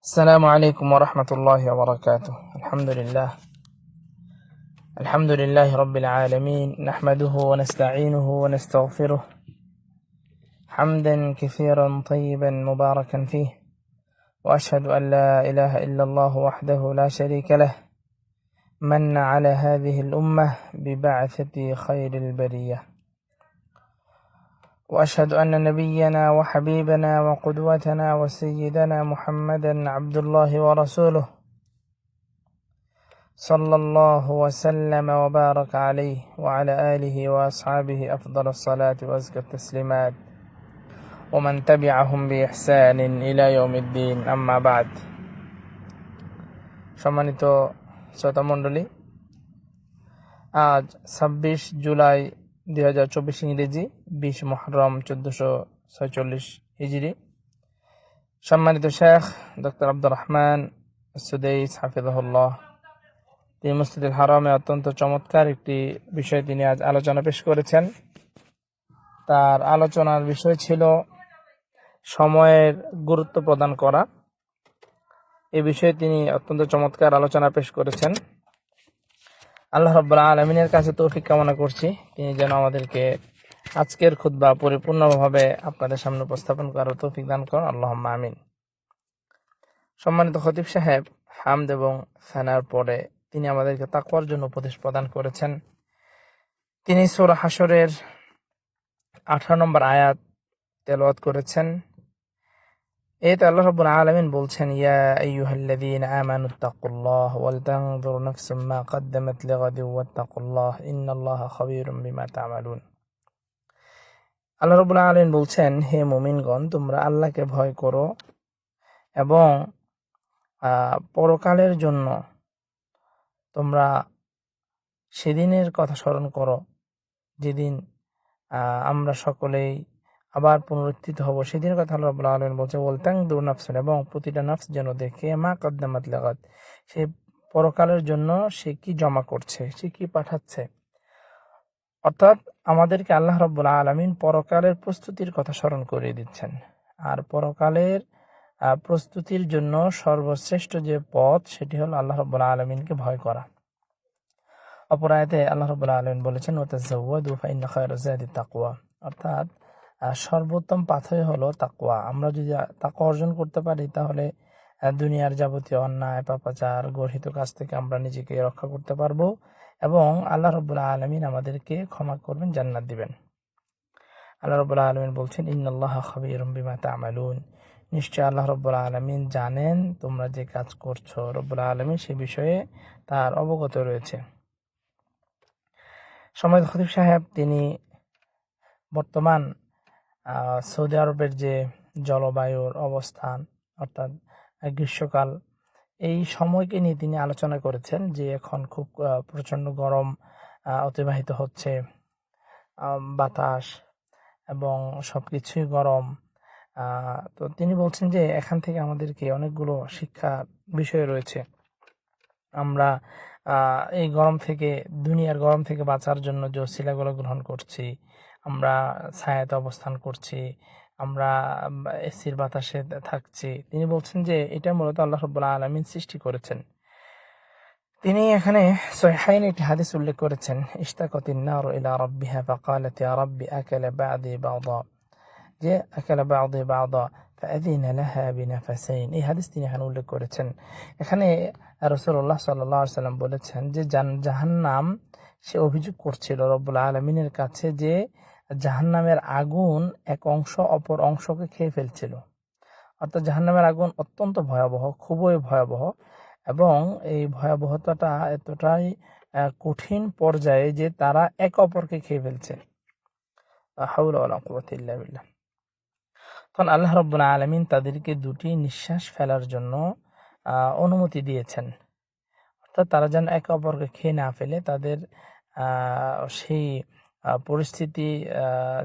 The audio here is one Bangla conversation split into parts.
السلام عليكم ورحمة الله وبركاته. الحمد لله. الحمد لله رب العالمين. نحمده ونستعينه ونستغفره. حمدا كثيرا طيبا مباركا فيه. وأشهد أن لا إله إلا الله وحده لا شريك له. من على هذه الأمة ببعثة خير البرية. واشهد ان نبينا وحبيبنا وقدوتنا وسيدنا محمدا عبد الله ورسوله صلى الله وسلم وبارك عليه وعلى اله واصحابه افضل الصلاه وازكى التسليمات ومن تبعهم باحسان الى يوم الدين اما بعد সম্মানিত শ্রোতা মণ্ডলী আজ ছাব্বিশ জুলাই দুই হাজার চব্বিশ ইংরেজি, বিশ মহরম চোদ্দশো ছয়চল্লিশ হিজড়ি সম্মানিত শেখ, ডক্টর আব্দুর রহমান সুদেইস হাফিজহুল্লাহ, তিনি মসজিদুল হারামে অত্যন্ত চমৎকার একটি বিষয় তিনি আজ আলোচনা পেশ করেছেন। তার আলোচনার বিষয় ছিল সময়ের গুরুত্ব প্রদান করা। এ বিষয়ে তিনি অত্যন্ত চমৎকার আলোচনা পেশ করেছেন। আল্লাহ রব্বুল্লাহ আলমিনের কাছে তৌফিক কামনা করছি। তিনি যেন আমাদেরকে আজকের খুদ্া পরিপূর্ণভাবে আপনাদের সামনে উপস্থাপন করার তৌফিক দান করেন। আল্লাহ আমিন। সম্মানিত খতিব সাহেব, হামদ এবং সানার পরে তিনি আমাদেরকে তাকওয়ার জন্য উপদেশ প্রদান করেছেন। তিনি সোর হাসরের আঠারো নম্বর আয়াত তেলাওয়াত করেছেন। এতে আল্লাহ রাব্বুল আলামিন বলছেন, ইয়া আইয়ুহাল্লাযীনা আমানু তাকুল্লাহ ওয়াল তানজুর নাফসুম মা কদ্দামাত লিগাদিন ওয়াত্তাকুল্লাহ, ইন্নাল্লাহা খাবীরুম বিমা তা'মালুন. আল্লাহ রাব্বুল আলামিন বলছেন, হে মুমিনগণ, তোমরা আল্লাহকে ভয় করো এবং পরকালের জন্য তোমরা সেদিনের কথা স্মরণ করো, যেদিন আমরা সকলেই আবার পুনরুত্থিত হব। সেদিনের কথা আল্লাহ রাব্বুল আলমিন বলছে বলতাং দুর নাফসুন এবং প্রতিটা নাফস যেন দেখে, মা কদ্দামাত লাগাত সে পরকালের জন্য সে কি জমা করছে, সে কি পাঠাচ্ছে? অর্থাৎ আমাদেরকে আল্লাহ রাব্বুল আলামিন পরকালের প্রস্তুতির কথা স্মরণ করিয়ে দিচ্ছেন। আর পরকালের প্রস্তুতির জন্য সর্বশ্রেষ্ঠ যে পথ, সেটি হল আল্লাহ রাব্বুল আলামিনকে ভয় করা। অপর আয়াতে আল্লাহ রাব্বুল আলামিন বলেছেন ওয়াতাজাওয়াদু ফাইন্না খায়রা যাদি তাকওয়া অর্থাৎ আহ, সর্বোত্তম পাথরই হলো তাকওয়া। আমরা যদি তাকওয়া অর্জন করতে পারি তাহলে দুনিয়ার যাবতীয় অন্যায় পাপাচার গর্হিত কাজ থেকে আমরা নিজেকে রক্ষা করতে পারব এবং আল্লাহ রব্বুল আলমিন আমাদেরকে ক্ষমা করবেন জান্নাত দিবেন। আল্লাহ রব্বুল আলমিন বলছেন ইন্নআল্লাহ খাবিরুম বিমা তা'মালুন। নিশ্চয় আল্লাহ রব্বুল আলমিন জানেন তোমরা যে কাজ করছ রব্বুল আলমিন সে বিষয়ে তার অবগত রয়েছে। সময় খতিব সাহেব তিনি বর্তমান সৌদি আরবের যে জলবায়ুর অবস্থান, অর্থাৎ গ্রীষ্মকাল, এই সময়কে নিয়ে তিনি আলোচনা করেছেন যে এখন খুব প্রচণ্ড গরম অতিবাহিত হচ্ছে বাতাস এবং সব কিছুই গরম তো তিনি বলছেন যে এখান থেকে আমাদেরকে অনেকগুলো শিক্ষা বিষয় রয়েছে। আমরা এই গরম থেকে, দুনিয়ার গরম থেকে বাঁচার জন্য যে শিলাগুলো গ্রহণ করছি আমরা ছায়াতে অবস্থান করছি আমরা এসির বাতাসে থাকছি তিনি বলছেন যে এটা মূলত আল্লাহ রব্বুল্লাহ আলমিন সৃষ্টি করেছেন তিনি এখানে সহিহাইন একটি হাদিস উল্লেখ করেছেন ইশতাকতিন নার ইলা রাব্বিহা ফাকালাত ইয়া রাব্বি আকালা বা'দি বা'দা যে আকালা বা'দি বা'দা فأذن لها بنفسين এই হাদিস তিনি এখানে উল্লেখ করেছেন এখানে রাসূলুল্লাহ সাল্লাল্লাহু আলাইহি সাল্লাম বলেছেন যে জান- জাহান্নাম সে অভিযোগ করছিল রব্বুল আলমিনের কাছে যে জাহান্নামের আগুন এক অংশ অপর অংশকে খেয়ে ফেলছিল। অর্থাৎ জাহান্নামের আগুন অত্যন্ত ভয়াবহ, খুবই ভয়াবহ এবং এই ভয়াবহতাটা এতটাই কঠিন পর্যায়ে যে তারা এক অপরকে খেয়ে ফেলছে। তখন আল্লাহ রব্বুল আলমিন তাদেরকে দুটি নিঃশ্বাস ফেলার জন্য অনুমতি দিয়েছেন। অর্থাৎ তারা যেন একে অপরকে খেয়ে না ফেলে, তাদের সেই পরিস্থিতি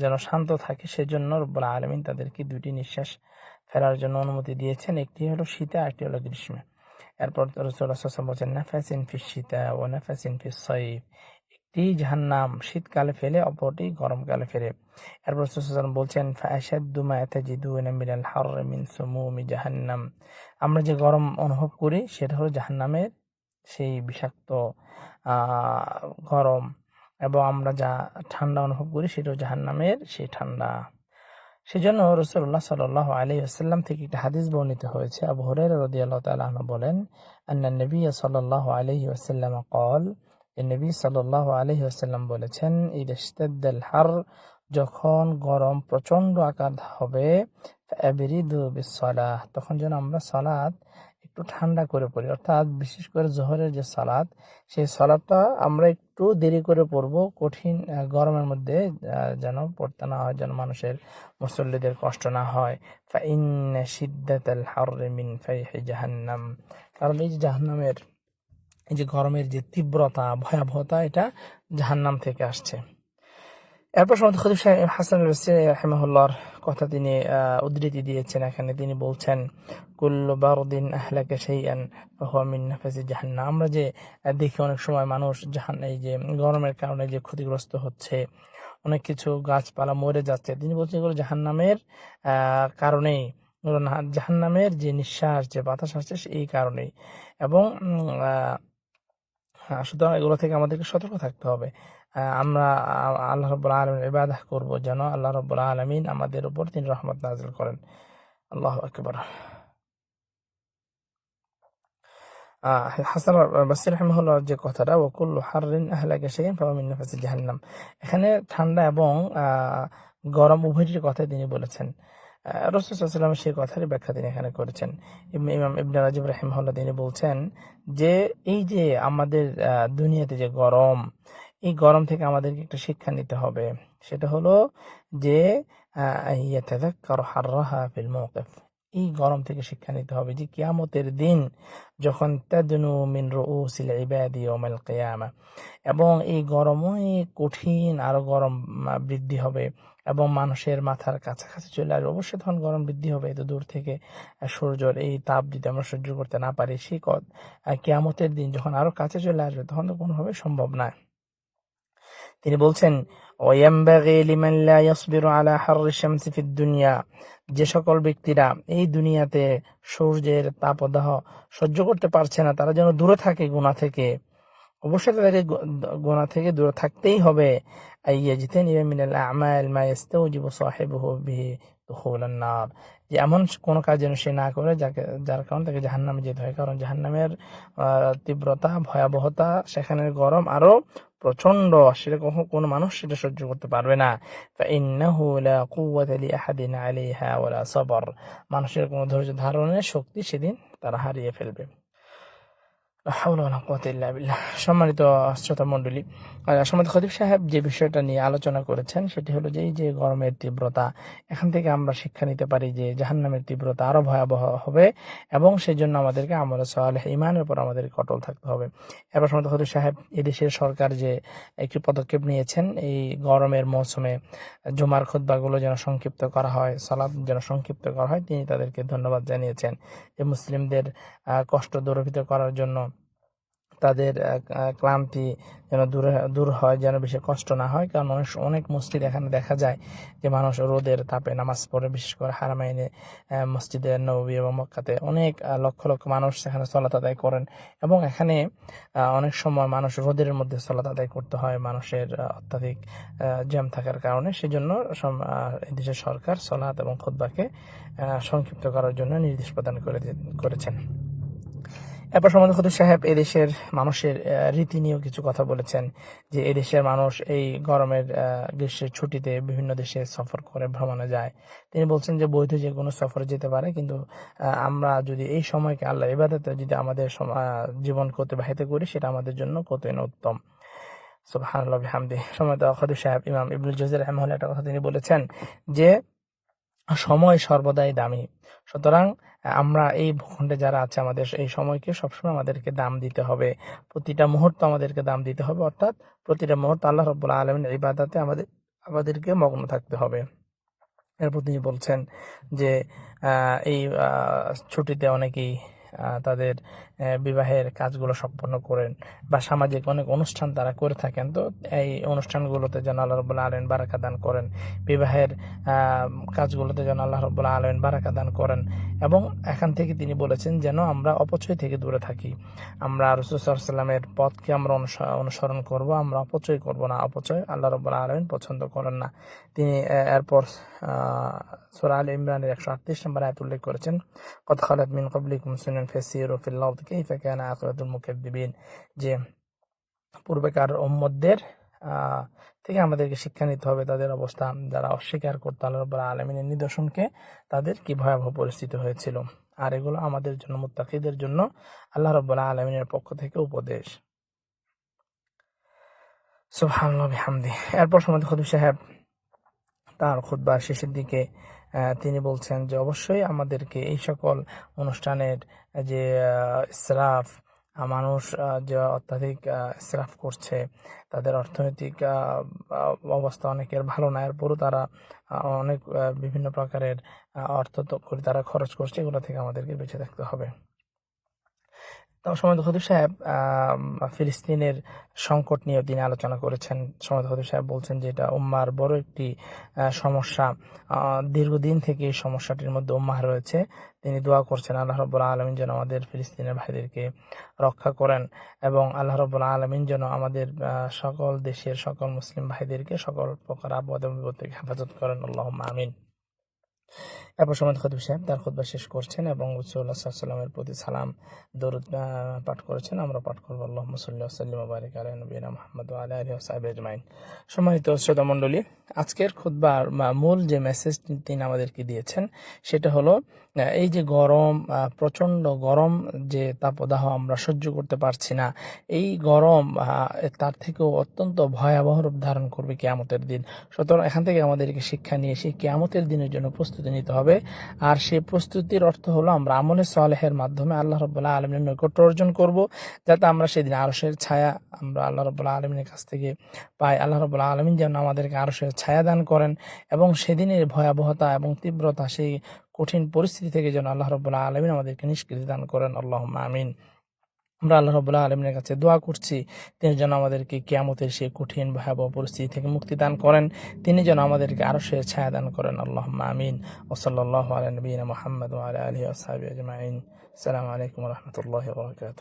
যেন শান্ত থাকে, সেজন্য রব্বুল আলমিন তাদেরকে দুইটি নিঃশ্বাস ফেরার জন্য অনুমতি দিয়েছেন। একটি হলো শীতে, আরেকটি হলো গ্রীষ্মে। এরপর রসুল্লাহ বলছেন, নাফাসিন ফিস শীতা ও নাফাসিন ফিস সাইফ একটি জাহান্নাম শীতকালে ফেলে, অপরটি গরমকালে ফেলে। এরপর সুসান বলছেন ফাশাদ্দু মা তাজিদুনা মিনাল হাররি মিন সুমুমি জাহান্নাম। আমরা যে গরম অনুভব করি, সেটা হলো জাহান্নামের সেই বিষাক্ত গরম। এবং আমরা যা ঠান্ডা অনুভব করি সেটাও জাহান্নামের সেই ঠান্ডা। সেজন্য রসুল্লাহ সাল আলী আসাল্লাম থেকে একটি হাদিস বর্ণিত হয়েছে। আবু হরের রদি আল্লাহ তালাহ বলেন, আন্না নবী সাল্লাহ আলহি আসাল্লাম কল যে নবী সাল্লাহ আলহি আসাল্লাম বলেছেন ইদাল হার, যখন গরম প্রচণ্ড আকার হবে তখন যেন আমরা সালাত একটু ঠান্ডা করে পড়ি। অর্থাৎ বিশেষ করে জোহরের যে সালাদ সেই সালাদটা আমরা একটু দেরি করে পড়ব, কঠিন গরমের মধ্যে যেন পড়তে না হয়, যেন মানুষের মুসল্লিদের কষ্ট না হয়। ফাইন মিন জাহান্নাম। কারণ এই যে জাহান্নামের, এই যে গরমের যে তীব্রতা, ভয়াবহতা, এটা জাহান্নাম থেকে আসছে। এরপর সময় খদিব সাহেব হাসান রহমাহুল্লাহর কথা তিনি উদ্ধৃতি দিয়েছেন এখানে। তিনি বলছেন, কুল্লু বারদিন আহলাকে সেইয়ান হুয়া মিন নাফাসি জাহান্নাম। আমরা যে দেখি অনেক সময় মানুষ জাহান, এই যে গরমের কারণে যে ক্ষতিগ্রস্ত হচ্ছে, অনেক কিছু গাছপালা মরে যাচ্ছে। তিনি বলছেন, এগুলো জাহান্নামের কারণেই। জাহান্নামের যে নিঃশ্বাস, যে বাতাস আসছে এই কারণেই। এবং সুতরাং এগুলো থেকে আমাদেরকে সতর্ক থাকতে হবে। আমরা আল্লাহ রব্বুল আলমিন ইবাদাহ করব যেন আল্লাহ রব্বুল আলমিন আমাদের উপর তিনি রহমত নাজিল করেন। আল্লাহ আকবর। হাসান বাসির যে কথাটা ওকুল হারিন আহলাকে সেখানে জাহান্নাম। এখানে ঠান্ডা এবং গরম উভয়টির কথা তিনি বলেছেন। রসুলাম সেই কথারই ব্যাখ্যা তিনি এখানে করেছেন। ইম- ইমাম ইবনে রাজিব রাহিমহল্লা তিনি বলছেন যে, এই যে আমাদের দুনিয়াতে যে গরম এই গরম থেকে আমাদেরকে একটা শিক্ষা নিতে হবে। সেটা হলো যে এই গরম থেকে শিক্ষা নিতে হবে যে, কিয়ামতের দিন যখন মিন কিয়ামা, এবং এই গরম কঠিন আরও গরম বৃদ্ধি হবে এবং মানুষের মাথার কাছাকাছি চলে আসবে। অবশ্যই তখন গরম বৃদ্ধি হবে, এত দূর থেকে সূর্যর এই তাপ যদি আমরা সহ্য করতে না পারি সেই কেয়ামতের দিন যখন আরও কাছে চলে আসবে, তখন তো কোনোভাবে সম্ভব না তিনি বলছেন ওয়াম্বাগি লিমান লা ইয়াসবিরু আলা হাররি শামসি ফিদ দুনিয়া। যে সকল ব্যক্তিরা এই দুনিয়াতে সূর্যের তাপদাহ সহ্য করতে পারছে না, তারা যেন দূরে থাকে গুনাহ থেকে। অবশ্যই তাদেরকে গোনা থেকে দূরে থাকতেই হবে। যে এমন কোনো কাজ যেন সে না করে, যাকে, যার কারণে তাকে জাহান্নামে যেতে হয়। কারণ জাহান্নামের তীব্রতা, ভয়াবহতা সেখানে গরম আরও প্রচণ্ড সেরকম কখন কোনো মানুষ সেটা সহ্য করতে পারবে না। মানুষের কোনো ধৈর্য ধারণের শক্তি সেদিন তারা হারিয়ে ফেলবে। সম্মানিত শ্রোতা মণ্ডলী সম্মানিত খতিব সাহেব যে বিষয়টা নিয়ে আলোচনা করেছেন, সেটি হলো যে এই যে গরমের তীব্রতা, এখান থেকে আমরা শিক্ষা নিতে পারি যে জাহান্নামের তীব্রতা আরও ভয়াবহ হবে এবং সেই জন্য আমাদেরকে আমল সালেহ ইমানের উপর আমাদেরকে অটল থাকতে হবে। এবার সম্মানিত খতিব সাহেব, এদেশের সরকার যে একটি পদক্ষেপ নিয়েছেন, এই গরমের মৌসুমে জুমার খুদ্বাগুলো যেন সংক্ষিপ্ত করা হয় সালাদ যেন সংক্ষিপ্ত করা হয়, তিনি তাদেরকে ধন্যবাদ জানিয়েছেন। যে মুসলিমদের কষ্ট দূরীভূত করার জন্য তাদের ক্লান্তি যেন দূরে দূর হয় যেন বেশি কষ্ট না হয়। কারণ অনেক অনেক মসজিদ এখানে দেখা যায় যে মানুষ রোদের তাপে নামাজ পড়ে বিশেষ করে হারামাইনে মসজিদে নবী এবং মক্কাতে অনেক লক্ষ লক্ষ মানুষ সেখানে চলাত আদায় করেন। এবং এখানে অনেক সময় মানুষ রোদের মধ্যে সলাত আদায় করতে হয় মানুষের অত্যাধিক জ্যাম থাকার কারণে। আহ, এই দেশের সরকার সলাত এবং খুদ্বাকে সংক্ষিপ্ত করার জন্য নির্দেশ প্রদান করে করেছেন। এরপর সমাজ খতিব সাহেব এদেশের মানুষের রীতি নিয়েও কিছু কথা বলেছেন যে এদেশের মানুষ এই গরমের গ্রীষ্মের ছুটিতে বিভিন্ন দেশে সফর করে ভ্রমণে যায়। তিনি বলছেন যে বৈধ যে কোনো সফরে যেতে পারে কিন্তু আমরা যদি এই সময়কে আল্লাহ ইবাদতে যদি আমাদের আহ, জীবনকে অতিবাহিত করি সেটা আমাদের জন্য কতই না উত্তম। সুবহানাল্লাহ বিহামদি। সময় খতিব সাহেব ইমাম ইবনুল জজির রহমাহুল্লাহ একটা কথা তিনি বলেছেন যে সময় সর্বদাই দামি। সুতরাং, আমরা এই ভূখণ্ডে যারা আছে আমাদের এই সময়কে সবসময় আমাদেরকে দাম দিতে হবে। প্রতিটা মুহূর্ত আমাদেরকে দাম দিতে হবে, অর্থাৎ প্রতিটা মুহূর্ত আল্লাহ রব্বুল আলমিন ইবাদাতে আমাদের, আমাদেরকে মগ্ন থাকতে হবে। এরপর তিনি বলছেন যে এই ছুটিতে অনেকেই তাদের বিবাহের কাজগুলো সম্পন্ন করেন বা সামাজিক অনেক অনুষ্ঠান তারা করে থাকেন। তো এই অনুষ্ঠানগুলোতে যেন আল্লাহ রবুল্লা আলমিন বারাকা দান করেন, বিবাহের কাজগুলোতে যেন আল্লাহ রবুল্লা আলমিন বারাকা দান করেন এবং এখান থেকে তিনি বলেছেন যেন আমরা অপচয় থেকে দূরে থাকি। আমরা রসুলামের পথকে আমরা অনুস- অনুসরণ করব, আমরা অপচয় করব না। অপচয় আল্লাহ রবুল্লা আলমিন পছন্দ করেন না। তিনি এরপর সুরা আল ইমরানের একশো আটত্রিশ নম্বর আয়াত উল্লেখ করেছেন কত খালাত মিন কবলিকুম সুনান ফাসির ও কাইফা কানা আখিরাতুল মুকাদ্দিবিন যে পূর্বেকার উম্মতদের আহ, থেকে আমাদেরকে শিক্ষা নিতে হবে তাদের অবস্থা যারা অস্বীকার করতো আল্লাহ রাব্বুল আলমিনের নিদর্শনকে তাদের কি ভয়াবহ পরিস্থিতি হয়েছিল? আর এগুলো আমাদের জন্য মুত্তাকিদের জন্য আল্লাহ রব্বুল আলমিনের পক্ষ থেকে উপদেশ। সুবহানাল্লাহ বিহামদি। এরপর সময় খদু সাহেব তার খুদ্বার শেষের দিকে তিনি বলছেন যে অবশ্যই আমাদেরকে এই সকল অনুষ্ঠানের যে স্রাফ মানুষ যে অত্যাধিক স্রাফ করছে, তাদের অর্থনৈতিক অবস্থা অনেকের ভালো না এরপরও তারা অনেক বিভিন্ন প্রকারের অর্থ তারা খরচ করছে, এগুলো থেকে আমাদেরকে বেঁচে থাকতে হবে। সময় হদু সাহেব ফিলিস্তিনের সংকট নিয়ে তিনি আলোচনা করেছেন। সময় হদু সাহেব বলছেন যে এটা উম্মার বড় একটি সমস্যা। দীর্ঘদিন থেকে এই সমস্যাটির মধ্যে উম্মাহ রয়েছে। তিনি দোয়া করছেন, আল্লাহ রব্বুল আলমিন যেন আমাদের ফিলিস্তিনের ভাইদেরকে রক্ষা করেন এবং আল্লাহ রব্বুল আলমিন যেন আমাদের সকল দেশের সকল মুসলিম ভাইদেরকে সকল প্রকার আবহাওয়া এবং থেকে হেফাজত করেন। আল্লাহ আমিন। এরপর সময় খতিব সাহেব তার খুতবা শেষ করছেন এবং রসুল্লাহ সাল্লামের প্রতি সালাম, দরুদ পাঠ করেছেন। আমরা পাঠ করব আল্লাহ সাল্লাহ সাল্লিম বারিক নবীনা মোহাম্মদ আলী সাহেব সম্মানিত শ্রোতা মণ্ডলী, আজকের খুতবার মা- মূল যে মেসেজ তিনি আমাদেরকে দিয়েছেন, সেটা হলো এই যে গরম প্রচণ্ড গরম যে তাপদাহ আমরা সহ্য করতে পারছি না, এই গরম তার থেকেও অত্যন্ত ভয়াবহ রূপ ধারণ করবে কেয়ামতের দিন। সুতরাং এখান থেকে আমাদেরকে শিক্ষা নিয়ে সেই কেয়ামতের দিনের জন্য প্রস্তুতি নিতে হবে। আর সেই প্রস্তুতির অর্থ হলো আমরা আমলে সালেহের মাধ্যমে আল্লাহ রব্বুল্লাহ আলমিনের নৈকট্য অর্জন করব, যাতে আমরা সেদিন আরসের ছায়া আমরা আল্লাহ রব্বুল্লাহ আলমিনের কাছ থেকে পাই। আল্লাহ রব্বুল্লাহ আলমিন যেন আমাদেরকে আরসের ছায়া দান করেন এবং সেদিনের ভয়াবহতা এবং তীব্রতা, সেই কঠিন পরিস্থিতি থেকে যেন আল্লাহ রব্বুল্লাহ আলমিন আমাদেরকে নিষ্কৃতি দান করেন। আল্লাহ আমিন। আমরা আল্লাহ রবুল্লাহ আলমের কাছে দোয়া করছি, তিনি যেন আমাদেরকে কেয়ামতের সে কঠিন, ভয়াবহ পরিস্থিতি থেকে মুক্তি দান করেন। তিনি যেন আমাদেরকে আরও সে ছায়া দান করেন। আল্লাহ আমিন। ওসল্লাহ আলী নবীন মোহাম্মদ আলী আলহি আজমাইন। সালাম আলাইকুম রহমতুল্লাহ বরকাত